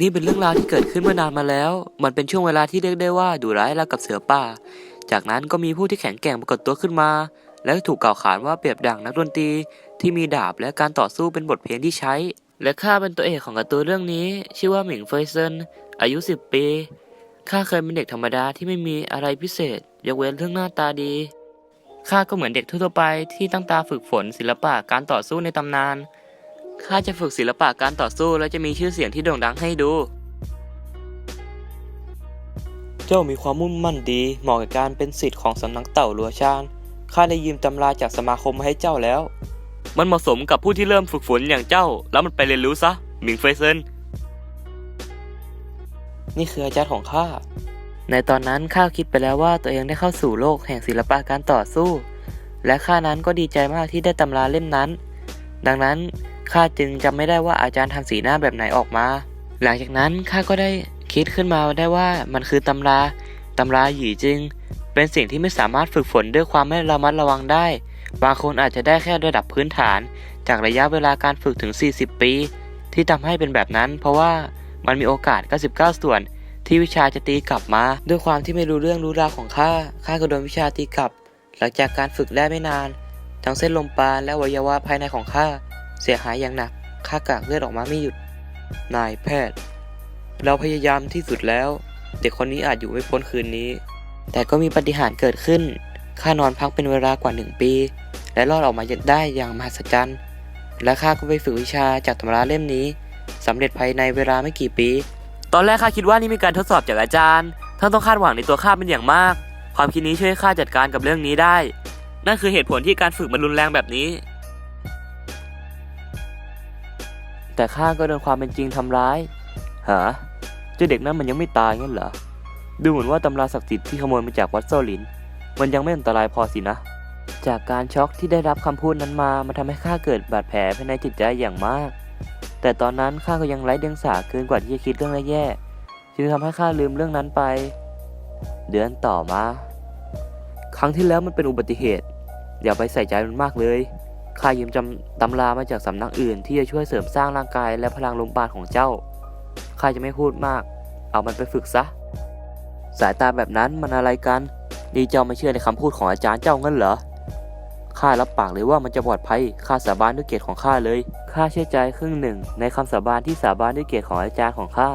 นี่เป็นเรื่องราวที่เกิดขึ้นเมื่อนานมาแล้ว มันเป็นช่วงเวลาที่เรียกได้ว่าดุร้ายราวกับเสือป่า จากนั้นก็มีผู้ที่แข็งแกร่งปรากฏตัวขึ้นมา และถูกกล่าวขานว่าเปรียบดังนักดนตรีที่มีดาบและการต่อสู้เป็นบทเพลงที่ใช้ และข้าเป็นตัวเอกของการ์ตูนเรื่องนี้ ชื่อว่าหมิงเฟยเซนอายุ 10 ปีข้าเคยเป็นเด็กธรรมดาที่ไม่มีอะไรพิเศษ ยกเว้นเรื่องหน้าตาดีข้าก็เหมือนเด็กทั่วไปที่ตั้งตาฝึกฝนศิลปะการต่อสู้ในตำนาน ข้าจะฝึกศิลปะการต่อสู้และจะมีชื่อเสียงที่โด่งดังให้ดู เจ้ามีความมุ่งมั่นดีเหมาะกับการเป็นศิษย์ของสำนักเต่าหลัวชานข้าได้ยืมตำราจากสมาคมมาให้เจ้าแล้ว มันเหมาะสมกับผู้ที่เริ่มฝึกฝนอย่างเจ้า แล้วมันไปเรียนรู้ซะหมิงเฟยเซินนี่คืออาจารย์ของข้า ในตอนนั้นข้าคิดไปแล้วว่าตัวเองได้เข้าสู่โลกแห่งศิลปะการต่อสู้ และข้านั้นก็ดีใจมากที่ได้ตำราเล่มนั้น ดังนั้น ข้าจึงจำไม่ได้ว่าอาจารย์ทำสีหน้าแบบไหนออกมา หลังจากนั้นข้าก็ได้คิดขึ้นมาได้ว่ามันคือตำราตำราหยีจึง เป็นสิ่งที่ไม่สามารถฝึกฝนด้วยความไม่ระมัดระวังได้ บางคนอาจจะได้แค่ระดับพื้นฐาน จากระยะเวลาการฝึกถึง 40 ปี ที่ทำให้เป็นแบบนั้น เพราะว่ามันมีโอกาส 99 ส่วน ที่วิชาจะตีกลับมา ด้วยความที่ไม่รู้เรื่องรู้ราวของข้าข้าก็โดนวิชาตีกลับ หลังจากการฝึกได้ไม่นาน ทั้งเส้นลมปราณและวัยวะภายในของข้า เสียหายอย่างหนักข้ากากเลือดออกมาไม่หยุด นายแพทย์ เราพยายามที่สุดแล้ว เด็กคนนี้อาจอยู่ไม่พ้นคืนนี้ แต่ก็มีปาฏิหารย์เกิดขึ้นข้านอนพักเป็นเวลากว่าหนึ่งปี และรอดออกมาได้อย่างมหัศจรรย์และข้าก็ไปฝึกวิชาจากตำราเล่มนี้สำเร็จภายในเวลาไม่กี่ปี ตอนแรกข้าคิดว่านี่มีการทดสอบจากอาจารย์ท่านต้องคาดหวังในตัวข้าเป็นอย่างมาก ความคิดนี้ช่วยข้าจัดการกับเรื่องนี้ได้ นั่นคือเหตุผลที่การฝึกมันรุนแรงแบบนี้ แต่ข้าก็โดนความเป็นจริงทำร้าย หา เจ้าเด็กนั้นมันยังไม่ตายงั้นเหรอ ดูเหมือนว่าตำราศักดิ์สิทธิ์ที่ขโมยมาจากวัดโซลิน มันยังไม่อันตรายพอสินะ จากการช็อกที่ได้รับคำพูดนั้นมา มันทำให้ข้าเกิดบาดแผลภายในจิตใจอย่างมาก แต่ตอนนั้นข้าก็ยังไร้เดียงสาเกินกว่าที่จะคิดเรื่องแย่ๆจึงทำให้ข้าลืมเรื่องนั้นไป เดือนต่อมา ครั้งที่แล้วมันเป็นอุบัติเหตุ อย่าไปใส่ใจมันมากเลย ข้ายืมจำตำรามาจากสำนักอื่น ที่จะช่วยเสริมสร้างร่างกายและพลังลมปราณของเจ้า ข้าจะไม่พูดมาก เอามันไปฝึกซะ สายตาแบบนั้นมันอะไรกัน นี่เจ้าไม่เชื่อในคำพูดของอาจารย์เจ้างั้นเหรอ ข้ารับปากเลยว่ามันจะปลอดภัย ข้าสาบานด้วยเกียรติของข้าเลย ข้าเชื่อใจครึ่งหนึ่ง ในคำสาบานที่สาบานด้วยเกียรติของอาจารย์ของข้า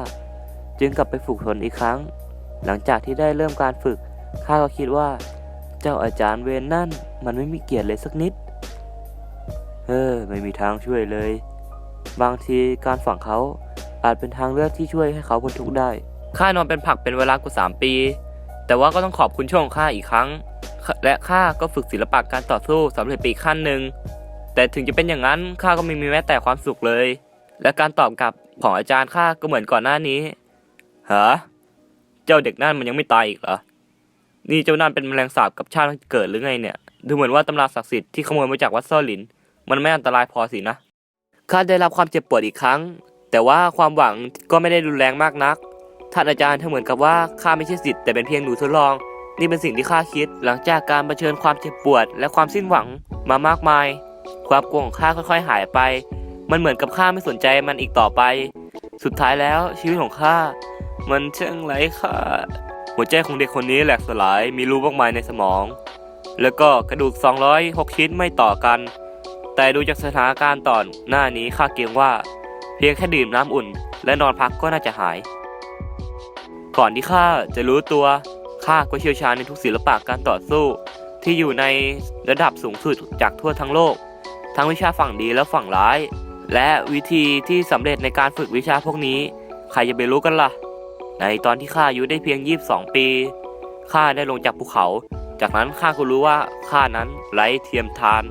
จึงกลับไปฝึกฝนอีกครั้ง หลังจากที่ได้เริ่มการฝึก ข้าก็คิดว่า เจ้าอาจารย์เวนนั่น มันไม่มีเกียรติเลยสักนิด เออ ไม่มีทางช่วยเลย บางทีการฝังเขาอาจเป็นทางเลือกที่ช่วยให้เขาพ้นทุกข์ได้ ข้านอนเป็นผักเป็นเวลากว่าสามปี แต่ว่าก็ต้องขอบคุณช่วงของข้าอีกครั้ง และข้าก็ฝึกศิลปะการต่อสู้สำเร็จไปอีกขั้นหนึ่ง แต่ถึงจะเป็นอย่างนั้นข้าก็ไม่มีแม้แต่ความสุขเลย และการตอบกลับของอาจารย์ข้าก็เหมือนก่อนหน้านี้ฮะเจ้าเด็กนั่นมันยังไม่ตายอีกเหรอ นี่เจ้านั่นเป็นแมลงสาบกับชาติเกิดหรือไงเนี่ย ดูเหมือนว่าตำราศักดิ์สิทธิ์ที่ขโมยมาจากวัดซ่อหลิน มันไม่อันตรายพอสินะข้าได้รับความเจ็บปวดอีกครั้ง แต่ว่าความหวังก็ไม่ได้รุนแรงมากนัก ท่านอาจารย์ถ้าเหมือนกับว่าข้าไม่ใช่สิทธิ์แต่เป็นเพียงหนูทดลอง นี่เป็นสิ่งที่ข้าคิด หลังจากการเผชิญความเจ็บปวด และความสิ้นหวังมามากมาย ความกลัวของข้าค่อย ๆ หายไป มันเหมือนกับข้าไม่สนใจมันอีกต่อไป สุดท้ายแล้วชีวิตของข้ามันช่างไร้ค่าหัวใจของเด็กคนนี้แหลกสลายมีรูมากมายในสมอง แล้วก็กระดูก 206 ชิ้นไม่ต่อกัน แต่ดูจากสถานการณ์ตอนหน้านี้ข้าเกรงว่า เพียงแค่ดื่มน้ำอุ่น และนอนพักก็น่าจะหาย ก่อนที่ข้าจะรู้ตัวข้าก็เชี่ยวชาญในทุกศิลปะการต่อสู้ ที่อยู่ในระดับสูงสุดจากทั่วทั้งโลก ทั้งวิชาฝั่งดีและฝั่งร้าย และวิธีที่สำเร็จในการฝึกวิชาพวกนี้ ใครจะไปรู้กันล่ะ ในตอนที่ข้าอายุได้เพียง 22 ปีข้าได้ลงจากภูเขา จากนั้นข้าก็รู้ว่าข้านั้นไร้เทียมทาน